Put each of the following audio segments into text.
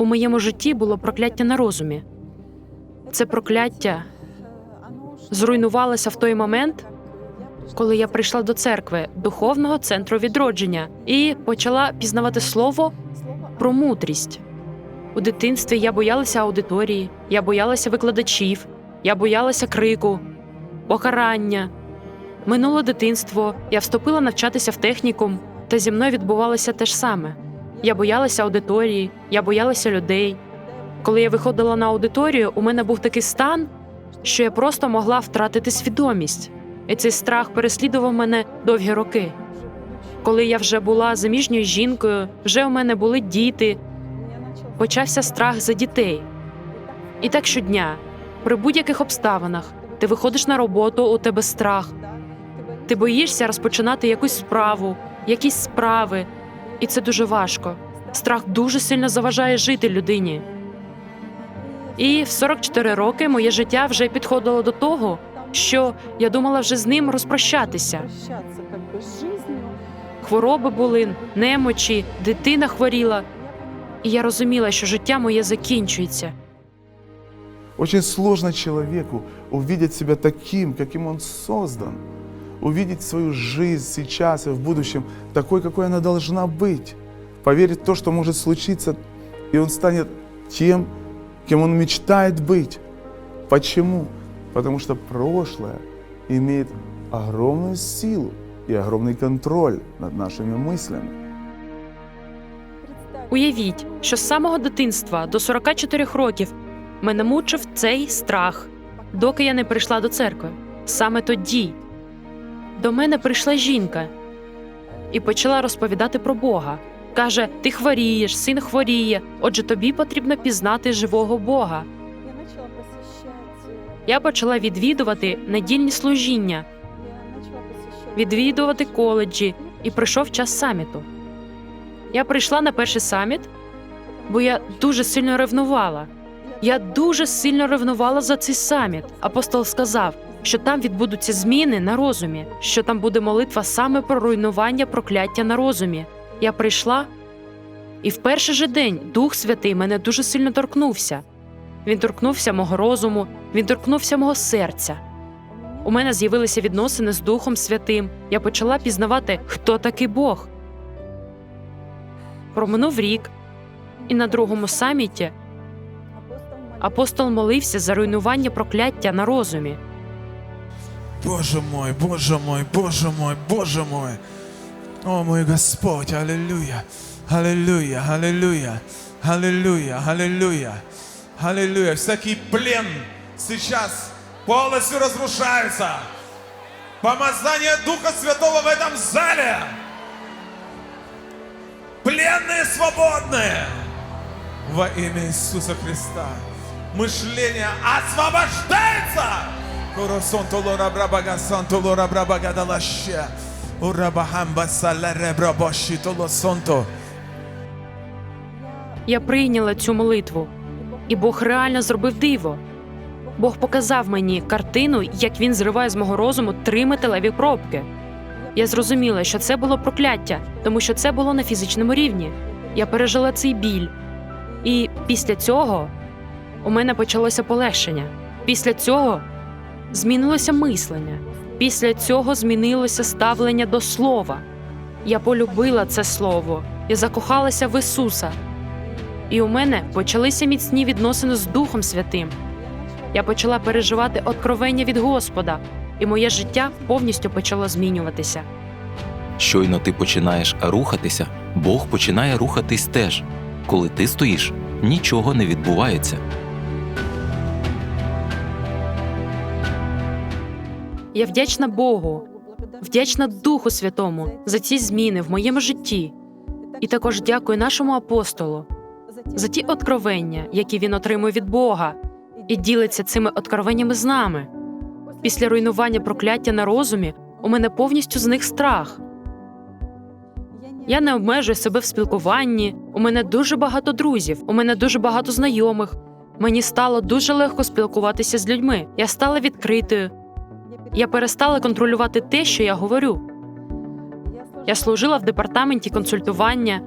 У моєму житті було прокляття на розумі. Це прокляття зруйнувалося в той момент, коли я прийшла до церкви, духовного центру відродження, і почала пізнавати слово про мудрість. У дитинстві я боялася аудиторії, я боялася викладачів, я боялася крику, покарання. Минуло дитинство, я вступила навчатися в технікум, та зі мною відбувалося те ж саме. Я боялася аудиторії, я боялася людей. Коли я виходила на аудиторію, у мене був такий стан, що я просто могла втратити свідомість, і цей страх переслідував мене довгі роки. Коли я вже була заміжньою жінкою, вже у мене були діти, почався страх за дітей. І так щодня, при будь-яких обставинах, ти виходиш на роботу, у тебе страх, ти боїшся розпочинати якусь справу, якісь справи, і це дуже важко. Страх дуже сильно заважає жити людині. І в 44 роки моє життя вже підходило до того, що я думала вже з ним розпрощатися. Хвороби були, немочі, дитина хворіла. І я розуміла, що життя моє закінчується. Очень сложно человеку увидеть себя таким, каким он создан Увидеть свою жизнь сейчас и в будущем такой, какой она должна быть. Поверить в то, что может случиться, и он станет тем, кем он мечтает быть. Почему? Потому что прошлое имеет огромную силу и огромный контроль над нашими мыслями. Уявіть, що з самого дитинства до 44 років мене мучив цей страх, доки я не прийшла до церкви. Саме тоді до мене прийшла жінка і почала розповідати про Бога. Каже: Ти хворієш, син хворіє, отже, тобі потрібно пізнати живого Бога. Я почала відвідувати недільні служіння, відвідувати коледжі, і прийшов час саміту. Я прийшла на перший саміт, бо я дуже сильно ревнувала. Я дуже сильно ревнувала за цей саміт. Апостол сказав, що там відбудуться зміни на розумі, що там буде молитва саме про руйнування прокляття на розумі. Я прийшла, і в перший же день Дух Святий мене дуже сильно торкнувся. Він торкнувся мого розуму, він торкнувся мого серця. У мене з'явилися відносини з Духом Святим. Я почала пізнавати, хто такий Бог. Проминув рік, і на другому саміті Апостол молився за руйнування прокляття на розумі. Боже мой, Боже мой, Боже мой, Боже мой. О мой Господь, аллилуйя, аллилуйя, аллилуйя, аллилуйя, аллилуйя, аллилуйя. Всякий плен сейчас полностью разрушается. Помазание Духа Святого в этом зале. Пленные свободные. Во имя Иисуса Христа. Мышление освобождается. Брабага санто лора брабага далаще. Урабахамба салере брабоші толосонто. Я прийняла цю молитву, і Бог реально зробив диво. Бог показав мені картину, як він зриває з мого розуму три металеві пробки. Я зрозуміла, що це було прокляття, тому що це було на фізичному рівні. Я пережила цей біль. І після цього у мене почалося полегшення. Після цього змінилося мислення. Після цього змінилося ставлення до слова. Я полюбила це слово, я закохалася в Ісуса. І у мене почалися міцні відносини з Духом Святим. Я почала переживати откровення від Господа, і моє життя повністю почало змінюватися. Щойно ти починаєш рухатися, Бог починає рухатись теж. Коли ти стоїш, нічого не відбувається. Я вдячна Богу, вдячна Духу Святому за ці зміни в моєму житті. І також дякую нашому апостолу за ті откровення, які він отримує від Бога, і ділиться цими откровеннями з нами. Після руйнування прокляття на розумі у мене повністю зник страх. Я не обмежую себе в спілкуванні. У мене дуже багато друзів, у мене дуже багато знайомих. Мені стало дуже легко спілкуватися з людьми. Я стала відкритою. Я перестала контролювати те, що я говорю. Я служила в департаменті консультування.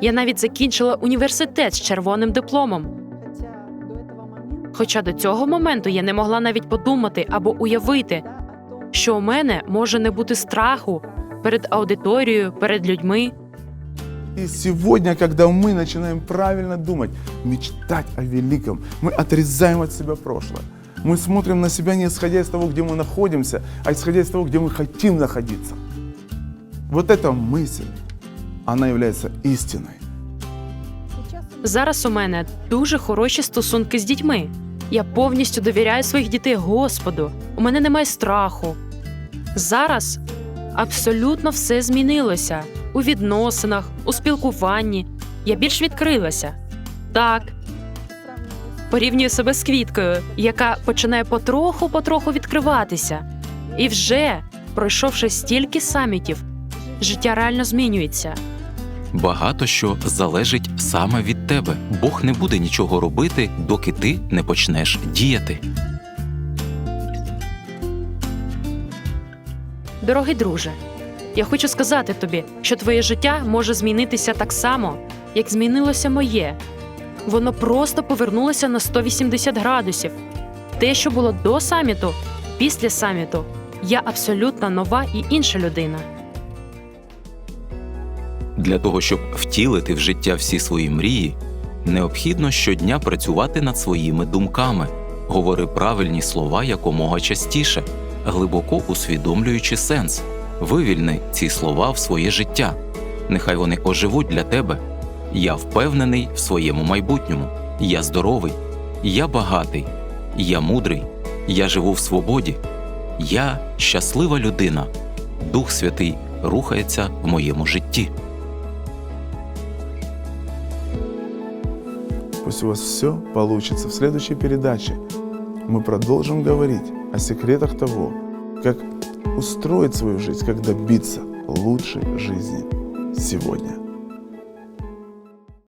Я навіть закінчила університет з червоним дипломом. Хотя до этого момента, Хоча до цього моменту я не могла навіть подумати або уявити, да, о том, що у мене може не бути страху перед аудиторією, перед людьми. И сегодня, когда мы начинаем правильно думать, мечтать о великом, мы отрезаем от себя прошлое. Мы смотрим на себя не исходя из того, где мы находимся, а исходя из того, где мы хотим находиться. Вот эта мысль, она является истиной. сейчас Зараз у мене дуже хороші стосунки з дітьми. Я повністю довіряю своїх дітей Господу. У мене немає страху. Зараз абсолютно все змінилося у відносинах, у спілкуванні. Я більш відкрилася. Так, сравниваю с порівнюю себе з квіткою, яка починає потроху-потроху відкриватися. І вже, пройшовши стільки самітів, життя реально змінюється. Багато що залежить саме від тебе. Бог не буде нічого робити, доки ти не почнеш діяти. Дорогий друже, я хочу сказати тобі, що твоє життя може змінитися так само, як змінилося моє. Воно просто повернулося на 180 градусів. Те, що було до саміту, після саміту, я абсолютно нова і інша людина. Для того, щоб втілити в життя всі свої мрії, необхідно щодня працювати над своїми думками, говори правильні слова якомога частіше, глибоко усвідомлюючи сенс. Вивільни ці слова в своє життя. Нехай вони оживуть для тебе. Я впевнений в своєму майбутньому. Я здоровий, я багатий, я мудрий, я живу в свободі. Я щаслива людина. Дух Святий рухається в моєму житті. Пусть у вас все получится. В следующей передаче мы продолжим говорить о секретах того, как устроить свою жизнь, как добиться лучшей жизни сегодня.